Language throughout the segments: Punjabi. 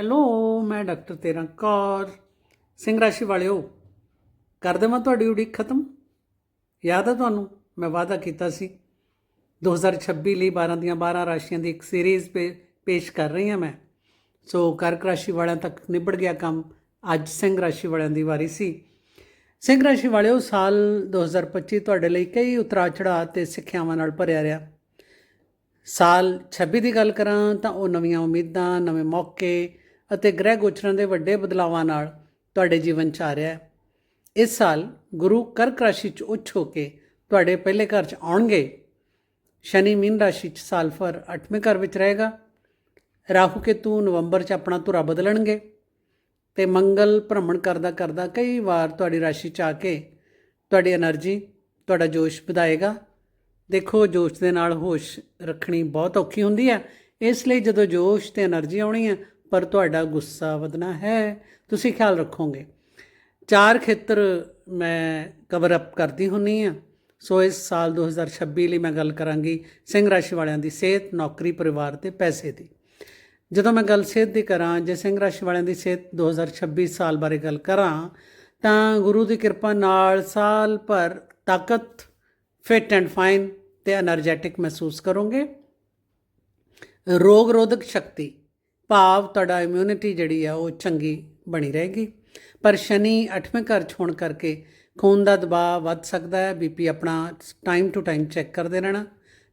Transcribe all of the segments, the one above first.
ਹੈਲੋ ਮੈਂ ਡਾਕਟਰ ਤੇਰਾ ਕੌਰ। ਸਿੰਘ ਰਾਸ਼ੀ ਵਾਲਿਓ, ਕਰ ਦੇਵਾਂ ਤੁਹਾਡੀ ਉਡੀਕ ਖਤਮ? ਯਾਦ ਆ ਤੁਹਾਨੂੰ? ਮੈਂ ਵਾਅਦਾ ਕੀਤਾ ਸੀ। 2026 ਲਈ 12 ਦੀਆਂ 12 ਰਾਸ਼ੀਆਂ ਦੀ ਇੱਕ ਸੀਰੀਜ਼ ਪੇ, ਪੇਸ਼ ਕਰ ਰਹੀ ਹਾਂ ਮੈਂ। ਸੋ ਕਰਕ ਰਾਸ਼ੀ ਵਾਲਿਆਂ ਤੱਕ ਨਿਬੜ ਗਿਆ ਕੰਮ। ਅੱਜ ਸਿੰਘ ਰਾਸ਼ੀ ਵਾਲਿਆਂ ਦੀ ਵਾਰੀ ਸੀ। ਸਿੰਘ ਰਾਸ਼ੀ ਵਾਲਿਓ, ਸਾਲ 2025 ਤੁਹਾਡੇ ਲਈ ਕਈ ਉਤਰਾਅ ਚੜਾਅ ਤੇ ਸਿੱਖਿਆਵਾਂ ਨਾਲ ਭਰਿਆ ਰਿਹਾ। ਸਾਲ 26 ਦੀ ਗੱਲ ਕਰਾਂ ਤਾਂ ਉਹ ਨਵੀਆਂ ਉਮੀਦਾਂ, ਨਵੇਂ ਮੌਕੇ ਅਤੇ ਗ੍ਰਹਿ ਗੋਚਰਾਂ ਦੇ ਵੱਡੇ ਬਦਲਾਵਾਂ ਨਾਲ ਤੁਹਾਡੇ ਜੀਵਨ 'ਚ ਆ ਰਿਹਾ ਹੈ। ਇਸ ਸਾਲ ਗੁਰੂ ਕਰਕ ਰਾਸ਼ੀ 'ਚ ਉੱਚ ਹੋ ਕੇ ਤੁਹਾਡੇ ਪਹਿਲੇ ਘਰ 'ਚ ਆਉਣਗੇ। ਸ਼ਨੀ ਮੀਨ ਰਾਸ਼ੀ 'ਚ ਸਾਲ ਫਰ 8ਵੇਂ ਘਰ ਵਿੱਚ ਰਹੇਗਾ। ਰਾਹੂ ਕੇਤੂ ਨਵੰਬਰ 'ਚ ਆਪਣਾ ਧੁਰਾ ਬਦਲਣਗੇ ਤੇ ਮੰਗਲ ਭ੍ਰਮਣ ਕਰਦਾ ਕਰਦਾ ਕਈ ਵਾਰ ਤੁਹਾਡੀ ਰਾਸ਼ੀ 'ਚ ਆ ਕੇ ਤੁਹਾਡੀ એનર્ਜੀ, ਤੁਹਾਡਾ ਜੋਸ਼ ਵਧਾਏਗਾ। ਦੇਖੋ, ਜੋਸ਼ ਦੇ ਨਾਲ ਹੋਸ਼ ਰੱਖਣੀ ਬਹੁਤ ਔਖੀ ਹੁੰਦੀ ਹੈ। ਇਸ ਲਈ ਜਦੋਂ ਜੋਸ਼ ਤੇ એનર્ਜੀ ਆਉਣੀ ਹੈ ਪਰ ਤੁਹਾਡਾ ਗੁੱਸਾ ਵਧਣਾ ਹੈ, ਤੁਸੀਂ ਖਿਆਲ ਰੱਖੋਗੇ। ਚਾਰ ਖੇਤਰ ਮੈਂ ਕਵਰ ਅਪ ਕਰਦੀ ਹੁੰਨੀ ਆ। ਸੋ ਇਸ ਸਾਲ 2026 ਲਈ ਮੈਂ ਗੱਲ ਕਰਾਂਗੀ ਸਿੰਘ ਰਾਸ਼ੀ ਵਾਲਿਆਂ ਦੀ ਸਿਹਤ, ਨੌਕਰੀ, ਪਰਿਵਾਰ ਤੇ ਪੈਸੇ ਦੀ। ਜਦੋਂ ਮੈਂ ਗੱਲ ਸਿਹਤ ਦੀ ਕਰਾਂ, ਜੇ ਸਿੰਘ ਰਾਸ਼ੀ ਵਾਲਿਆਂ ਦੀ ਸਿਹਤ 2026 ਸਾਲ ਬਾਰੇ ਗੱਲ ਕਰਾਂ, ਤਾਂ ਗੁਰੂ ਦੀ ਕਿਰਪਾ ਨਾਲ ਸਾਲ ਭਰ ਤਾਕਤ ਫਿਟ ਐਂਡ ਫਾਈਨ ਤੇ એનર્ਜੈਟਿਕ ਮਹਿਸੂਸ ਕਰੋਗੇ। ਰੋਗ ਰੋਧਕ ਸ਼ਕਤੀ ਭਾਵ ਤੁਹਾਡਾ ਇਮਿਊਨਿਟੀ ਜਿਹੜੀ ਆ ਉਹ ਚੰਗੀ ਬਣੀ ਰਹੇਗੀ। ਪਰ ਸ਼ਨੀ 8ਵੇਂ ਘਰ 'ਚ ਹੋਣ ਕਰਕੇ ਖੂਨ ਦਾ ਦਬਾਅ ਵੱਧ ਸਕਦਾ ਹੈ। ਬੀਪੀ ਆਪਣਾ ਟਾਈਮ ਟੂ ਟਾਈਮ ਚੈੱਕ ਕਰਦੇ ਰਹਿਣਾ।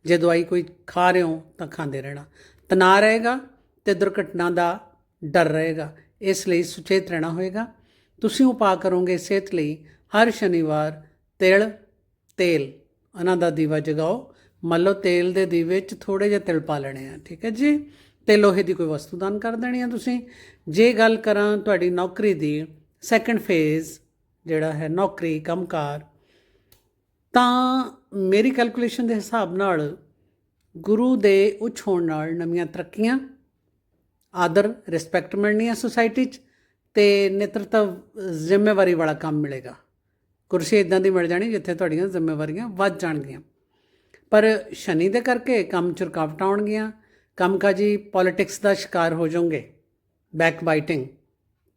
ਜੇ ਦਵਾਈ ਕੋਈ ਖਾ ਰਹੇ ਹੋ ਤਾਂ ਖਾਂਦੇ ਰਹਿਣਾ। ਤਣਾਅ ਰਹੇਗਾ ਤੇ ਦੁਰਘਟਨਾ ਦਾ ਡਰ ਰਹੇਗਾ। ਇਸ ਲਈ ਸੁਚੇਤ ਰਹਿਣਾ ਹੋਏਗਾ। ਤੁਸੀਂ ਉਪਾਅ ਕਰੋਗੇ ਸਿਹਤ ਲਈ ਹਰ ਸ਼ਨੀਵਾਰ ਤਿਲ, ਤੇਲ। ਉਹਨਾਂ ਦਾ ਦੀਵਾ ਜਗਾਓ। ਮੰਨ ਲਓ ਤੇਲ ਦੇ ਦੀਵੇ 'ਚ ਥੋੜੇ ਜਿਹਾ ਤਿਲ ਪਾ ਲੈਣੇ ਆ। ਠੀਕ ਹੈ ਜੀ? ਤੇ ਲੋਹੇ ਦੀ ਕੋਈ ਵਸਤੂ ਦਾਨ ਕਰ ਦੇਣੀ ਆ ਤੁਸੀਂ। ਜੇ ਗੱਲ ਕਰਾਂ ਤੁਹਾਡੀ ਨੌਕਰੀ ਦੀ ਸੈਕੰਡ ਫੇਜ਼ ਜਿਹੜਾ ਹੈ ਨੌਕਰੀ, ਕੰਮਕਾਰ, ਤਾਂ ਮੇਰੀ ਕੈਲਕੂਲੇਸ਼ਨ ਦੇ ਹਿਸਾਬ ਨਾਲ ਗੁਰੂ ਦੇ ਉੱਚ ਹੋਣ ਨਾਲ ਨਵੀਆਂ ਤਰੱਕੀਆਂ, ਆਦਰ ਰਿਸਪੈਕਟ ਮਿਲਣੀ ਹੈ ਸੋਸਾਇਟੀ 'ਚ ਤੇ ਨੇਤਰਤਵ, ਜ਼ਿੰਮੇਵਾਰੀ ਵਾਲਾ ਕੰਮ ਮਿਲੇਗਾ। ਕੁਰਸੀ ਇਦਾਂ ਦੀ ਮਿਲ ਜਾਣੀ ਜਿੱਥੇ ਤੁਹਾਡੀਆਂ ਜ਼ਿੰਮੇਵਾਰੀਆਂ ਵੱਧ ਜਾਣਗੀਆਂ। ਪਰ ਸ਼ਨੀ ਦੇ ਕਰਕੇ ਕੰਮ 'ਚ ਰੁਕਾਵਟਾਂ ਆਉਣਗੀਆਂ ਕੰਮਕਾਜੀ ਪੋਲਿਟਿਕਸ ਦਾ ਸ਼ਿਕਾਰ ਹੋ ਜਾਓਗੇ ਬੈਕ ਬਾਈਟਿੰਗ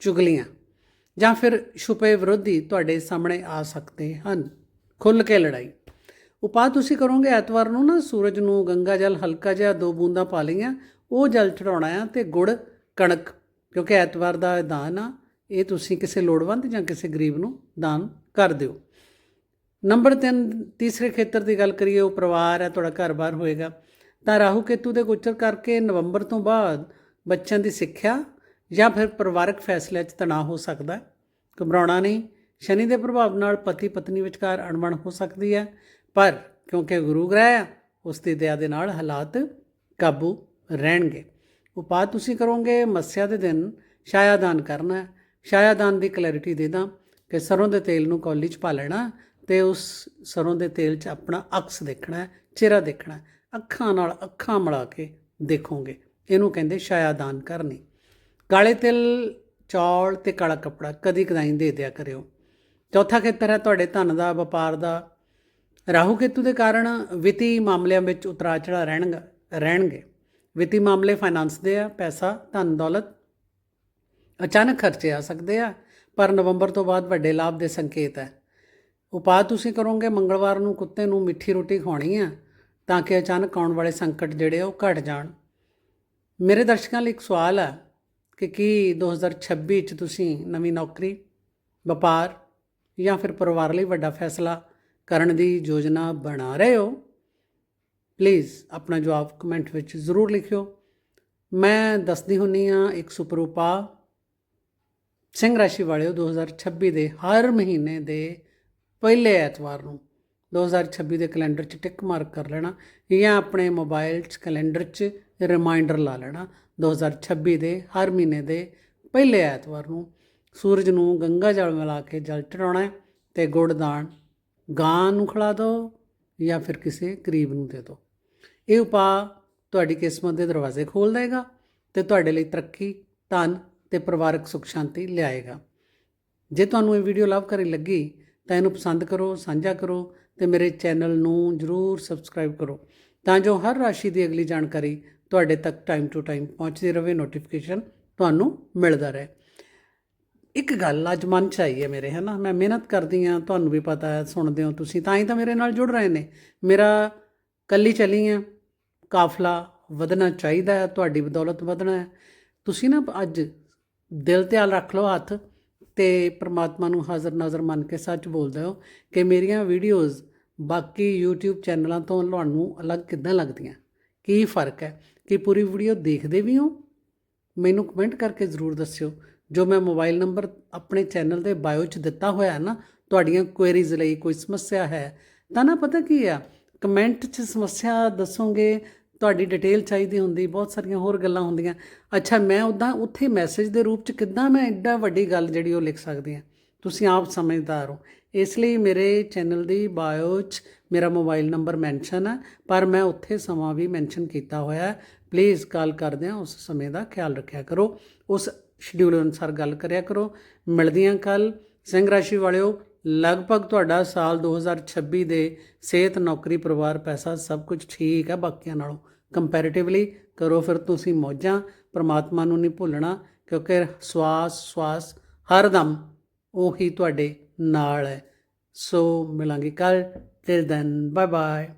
ਚੁਗਲੀਆਂ ਜਾਂ ਫਿਰ ਛੁਪੇ ਵਿਰੋਧੀ ਤੁਹਾਡੇ ਸਾਹਮਣੇ ਆ ਸਕਦੇ ਹਨ ਖੁੱਲ ਕੇ ਲੜਾਈ ਉਪਾਅ ਤੁਸੀਂ ਕਰੋਗੇ ਐਤਵਾਰ ਨੂੰ ਨਾ ਸੂਰਜ ਨੂੰ ਗੰਗਾ ਜਲ ਹਲਕਾ ਜਿਹਾ ਦੋ ਬੂੰਦਾਂ ਪਾ ਲਈਆਂ ਉਹ ਜਲ ਚੜਾਉਣਾ ਆ ਤੇ ਗੁੜ ਕਣਕ ਕਿਉਂਕਿ ਐਤਵਾਰ ਦਾ ਦਾਨ ਆ ਇਹ ਤੁਸੀਂ ਕਿਸੇ ਲੋੜਵੰਦ ਜਾਂ ਕਿਸੇ ਗਰੀਬ ਨੂੰ ਦਾਨ ਕਰ ਦਿਓ ਨੰਬਰ 3 ਤੀਸਰੇ ਖੇਤਰ ਦੀ ਗੱਲ ਕਰੀਏ ਉਹ ਪਰਿਵਾਰ ਹੈ ਤੁਹਾਡਾ ਘਰ-ਬਾਰ ਹੋਏਗਾ ਤਾਂ ਰਾਹੂ ਕੇਤੂ ਦੇ ਗੋਚਰ ਕਰਕੇ ਨਵੰਬਰ ਤੋਂ ਬਾਅਦ ਬੱਚਿਆਂ ਦੀ ਸਿੱਖਿਆ ਜਾਂ ਫਿਰ ਪਰਿਵਾਰਕ ਫੈਸਲਿਆਂ 'ਚ ਤਣਾਅ ਹੋ ਸਕਦਾ ਹੈ। ਘਬਰਾਉਣਾ ਨਹੀਂ, ਸ਼ਨੀ ਦੇ ਪ੍ਰਭਾਵ ਨਾਲ ਪਤੀ ਪਤਨੀ ਵਿਚਕਾਰ ਅਣਬਣ ਹੋ ਸਕਦੀ ਹੈ, ਪਰ ਕਿਉਂਕਿ ਗੁਰੂ ਗ੍ਰਹਿ ਆ, ਉਸ ਦੀ ਦਇਆ ਦੇ ਨਾਲ ਹਾਲਾਤ ਕਾਬੂ ਰਹਿਣਗੇ। ਉਪਾਅ ਤੁਸੀਂ ਕਰੋਗੇ, ਮੱਸਿਆ ਦੇ ਦਿਨ ਸ਼ਾਇਆ ਦਾਨ ਕਰਨਾ ਹੈ। ਛਾਇਆ ਦਾਨ ਦੀ ਕਲੈਰਿਟੀ ਦੇ ਦਾਂ ਕਿ ਸਰੋਂ ਦੇ ਤੇਲ ਨੂੰ ਕੌਲੀ 'ਚ ਪਾ ਲੈਣਾ ਤੇ ਉਸ ਸਰੋਂ ਦੇ ਤੇਲ 'ਚ ਆਪਣਾ ਅਕਸ ਦੇਖਣਾ ਚਿਹਰਾ ਦੇਖਣਾ ਅੱਖਾਂ ਨਾਲ ਅੱਖਾਂ ਮਿਲਾ ਕੇ ਦੇਖੋਗੇ। ਇਹਨੂੰ ਕਹਿੰਦੇ ਛਾਇਆ ਦਾਨ ਕਰਨੀ। ਕਾਲੇ ਤਿਲ, ਚੌਲ ਤੇ ਕਾਲਾ ਕੱਪੜਾ ਕਦੀ ਕਦਾਈ ਦੇ ਦਿਆ ਕਰਿਓ। ਚੌਥਾ ਖੇਤਰ ਹੈ ਤੁਹਾਡੇ ਧਨ ਦਾ, ਵਪਾਰ ਦਾ। ਰਾਹੂ ਕੇਤੂ ਦੇ ਕਾਰਨ ਵਿੱਤੀ ਮਾਮਲਿਆਂ ਵਿੱਚ ਉਤਰਾਅ ਚੜਾਅ ਰਹਿਣਗਾ, ਰਹਿਣਗੇ। ਵਿੱਤੀ ਮਾਮਲੇ ਫਾਈਨਾਂਸ ਦੇ ਆ, ਪੈਸਾ, ਧਨ, ਦੌਲਤ ਅਚਾਨਕ ਖਰਚੇ ਆ ਸਕਦੇ ਆ, ਪਰ ਨਵੰਬਰ ਤੋਂ ਬਾਅਦ ਵੱਡੇ ਲਾਭ ਦੇ ਸੰਕੇਤ ਹੈ। ਉਪਾਅ ਤੁਸੀਂ ਕਰੋਗੇ, ਮੰਗਲਵਾਰ ਨੂੰ ਕੁੱਤੇ ਨੂੰ ਮਿੱਠੀ ਰੋਟੀ ਖਵਾਉਣੀ ਆ। ਤਾਂ ਕਿ ਅਚਾਨਕ ਆਉਣ ਵਾਲੇ ਸੰਕਟ ਜਿਹੜੇ ਆ ਉਹ ਘਟ ਜਾਣ। ਮੇਰੇ ਦਰਸ਼ਕਾਂ ਲਈ ਇੱਕ ਸਵਾਲ ਹੈ ਕਿ ਕੀ 2026 ਚ ਤੁਸੀਂ ਨਵੀਂ ਨੌਕਰੀ, ਵਪਾਰ ਜਾਂ ਫਿਰ ਪਰਿਵਾਰ ਲਈ ਵੱਡਾ ਫੈਸਲਾ ਕਰਨ ਦੀ ਯੋਜਨਾ ਬਣਾ ਰਹੇ ਹੋ? ਪਲੀਜ਼ ਆਪਣਾ ਜਵਾਬ ਕਮੈਂਟ ਵਿੱਚ ਜ਼ਰੂਰ ਲਿਖਿਓ। ਮੈਂ ਦੱਸਦੀ ਹੁੰਨੀ ਆ ਇੱਕ ਸੁਪਰ ਉਪਾਅ ਸਿੰਘ ਰਾਸ਼ੀ ਵਾਲਿਓ 2026 ਦੇ ਹਰ ਮਹੀਨੇ ਦੇ ਪਹਿਲੇ ਐਤਵਾਰ ਨੂੰ। 2026 ਦੇ ਕੈਲੰਡਰ 'ਚ ਟਿਕ ਮਾਰਕ ਕਰ ਲੈਣਾ ਜਾਂ ਆਪਣੇ ਮੋਬਾਈਲ 'ਚ ਕੈਲੰਡਰ 'ਚ ਰਿਮਾਈਂਡਰ ਲਾ ਲੈਣਾ। 2026 ਦੇ ਹਰ ਮਹੀਨੇ ਦੇ ਪਹਿਲੇ ਐਤਵਾਰ ਨੂੰ ਸੂਰਜ ਨੂੰ ਗੰਗਾ ਜਲ ਮਿਲਾ ਕੇ ਜਲ ਚੜਾਉਣਾ ਹੈ ਤੇ ਗੁੜ ਦਾਨ ਗਾਂ ਨੂੰ ਖਿਲਾ ਦਿਓ ਜਾਂ ਫਿਰ ਕਿਸੇ ਕਰੀਬ ਨੂੰ ਦੇ ਦਿਓ। ਇਹ ਉਪਾਅ ਤੁਹਾਡੀ ਕਿਸਮਤ ਦੇ ਦਰਵਾਜ਼ੇ ਖੋਲ ਦੇਗਾ ਤੇ ਤੁਹਾਡੇ ਲਈ ਤਰੱਕੀ, ਧਨ ਤੇ ਪਰਿਵਾਰਕ ਸੁਖ ਸ਼ਾਂਤੀ ਲਿਆਏਗਾ। ਜੇ ਤੁਹਾਨੂੰ ਇਹ ਵੀਡੀਓ ਲਾਭਕਾਰੀ ਲੱਗੀ ਤਾਂ ਇਹਨੂੰ ਪਸੰਦ ਕਰੋ, ਸਾਂਝਾ ਕਰੋ ਤੇ ਮੇਰੇ ਚੈਨਲ ਨੂੰ ਜਰੂਰ ਸਬਸਕ੍ਰਾਈਬ ਕਰੋ, ਤਾਂ ਜੋ ਹਰ ਰਾਸ਼ੀ ਦੀ ਅਗਲੀ ਜਾਣਕਾਰੀ ਤੁਹਾਡੇ ਤੱਕ ਟਾਈਮ ਟੂ ਟਾਈਮ ਪਹੁੰਚਦੀ ਰਹੇ ਨੋਟੀਫਿਕੇਸ਼ਨ ਤੁਹਾਨੂੰ ਮਿਲਦਾ ਰਹੇ। ਇੱਕ ਗੱਲ ਅੱਜ ਮਨ ਚ ਆਈ ਹੈ ਮੇਰੇ ਹੈ ਨਾ ਮੈਂ ਮਿਹਨਤ ਕਰਦੀ ਆ ਤੁਹਾਨੂੰ ਵੀ ਪਤਾ ਹੈ, ਸੁਣਦੇ ਹੋ ਤੁਸੀਂ, ਤਾਂ ਹੀ ਤਾਂ ਮੇਰੇ ਨਾਲ ਜੁੜ ਰਹੇ ਨੇ। ਮੇਰਾ ਕੱਲੀ ਚਲੀ ਆ ਕਾਫਲਾ ਵਧਣਾ ਚਾਹੀਦਾ ਹੈ, ਤੁਹਾਡੀ ਬਦੌਲਤ ਵਧਣਾ ਹੈ। ਤੁਸੀਂ ਨਾ ਅੱਜ ਦਿਲ ਤੇ ਹਾਲ ਰੱਖ ਲਓ ਹੱਥ ਤੇ ਪ੍ਰਮਾਤਮਾ ਨੂੰ ਹਾਜ਼ਰ ਨਾਜ਼ਰ ਮੰਨ ਕੇ ਸੱਚ ਬੋਲਦੇ ਹੋ ਕਿ ਮੇਰੀਆਂ ਵੀਡੀਓਜ਼ ਬਾਕੀ YouTube ਚੈਨਲਾਂ ਤੋਂ ਤੁਹਾਨੂੰ ਅਲੱਗ ਕਿੱਦਾਂ ਲੱਗਦੀਆਂ? ਕੀ ਫ਼ਰਕ ਹੈ? ਕਿ ਪੂਰੀ ਵੀਡੀਓ ਦੇਖਦੇ ਵੀ ਹੋ? ਮੈਨੂੰ ਕਮੈਂਟ ਕਰਕੇ ਜ਼ਰੂਰ ਦੱਸਿਓ। ਜੋ ਮੈਂ ਮੋਬਾਈਲ ਨੰਬਰ ਆਪਣੇ ਚੈਨਲ ਦੇ ਬਾਇਓ 'ਚ ਦਿੱਤਾ ਹੋਇਆ ਹੈ ਨਾ, ਤੁਹਾਡੀਆਂ ਕੁਐਰੀਜ਼ ਲਈ ਕੋਈ ਸਮੱਸਿਆ ਹੈ, ਤਾਂ ਨਾ ਪਤਾ ਕੀ ਆ? ਕਮੈਂਟ 'ਚ ਸਮੱਸਿਆ ਦੱਸੋਗੇ, ਤੁਹਾਡੀ ਡਿਟੇਲ ਚਾਹੀਦੀ ਹੁੰਦੀ, ਬਹੁਤ ਸਾਰੀਆਂ ਹੋਰ ਗੱਲਾਂ ਹੁੰਦੀਆਂ। ਅੱਛਾ, ਮੈਂ ਉਦਾਂ ਉੱਥੇ ਮੈਸੇਜ ਦੇ ਰੂਪ 'ਚ ਕਿੱਦਾਂ ਮੈਂ ਐਡਾ ਵੱਡੀ ਗੱਲ ਜਿਹੜੀ ਉਹ ਲਿਖ ਸਕਦੀ ਹਾਂ? ਤੁਸੀਂ ਆਪ ਸਮਝਦਾਰ ਹੋ। ਇਸ ਲਈ ਮੇਰੇ ਚੈਨਲ ਦੀ ਬਾਇਓ 'ਚ ਮੇਰਾ ਮੋਬਾਈਲ ਨੰਬਰ ਮੈਂਸ਼ਨ ਹੈ ਪਰ ਮੈਂ ਉੱਥੇ ਸਮਾਂ ਵੀ ਮੈਂਸ਼ਨ ਕੀਤਾ ਹੋਇਆ ਹੈ। ਪਲੀਜ਼ ਕਾਲ ਕਰਦਿਆਂ ਉਸ ਸਮੇਂ ਦਾ ਖਿਆਲ ਰੱਖਿਆ ਕਰੋ। ਉਸ ਸ਼ਡਿਊਲ ਅਨੁਸਾਰ ਗੱਲ ਕਰਿਆ ਕਰੋ। ਮਿਲਦੀਆਂ ਕੱਲ ਸਿੰਘ ਰਾਸ਼ੀ ਵਾਲਿਓ, ਲਗਭਗ ਤੁਹਾਡਾ ਸਾਲ 2026 ਦੇ ਸਿਹਤ, ਨੌਕਰੀ, ਪਰਿਵਾਰ, ਪੈਸਾ ਸਭ ਕੁਝ ਠੀਕ ਹੈ ਬਾਕੀਆਂ ਨਾਲੋਂ। ਕੰਪੈਰੀਟਿਵਲੀ ਕਰੋ ਫਿਰ ਤੁਸੀਂ ਮੌਜਾਂ। ਪ੍ਰਮਾਤਮਾ ਨੂੰ ਨਹੀਂ ਭੁੱਲਣਾ, ਕਿਉਂਕਿ ਸਵਾਸ ਸਵਾਸ ਹਰ ਦਮ ਉਹੀ ਤੁਹਾਡੇ ਨਾਲ ਹੈ। ਸੋ ਮਿਲਾਂਗੇ ਕੱਲ ਟਿਲ ਦੈਨ ਬਾਏ ਬਾਏ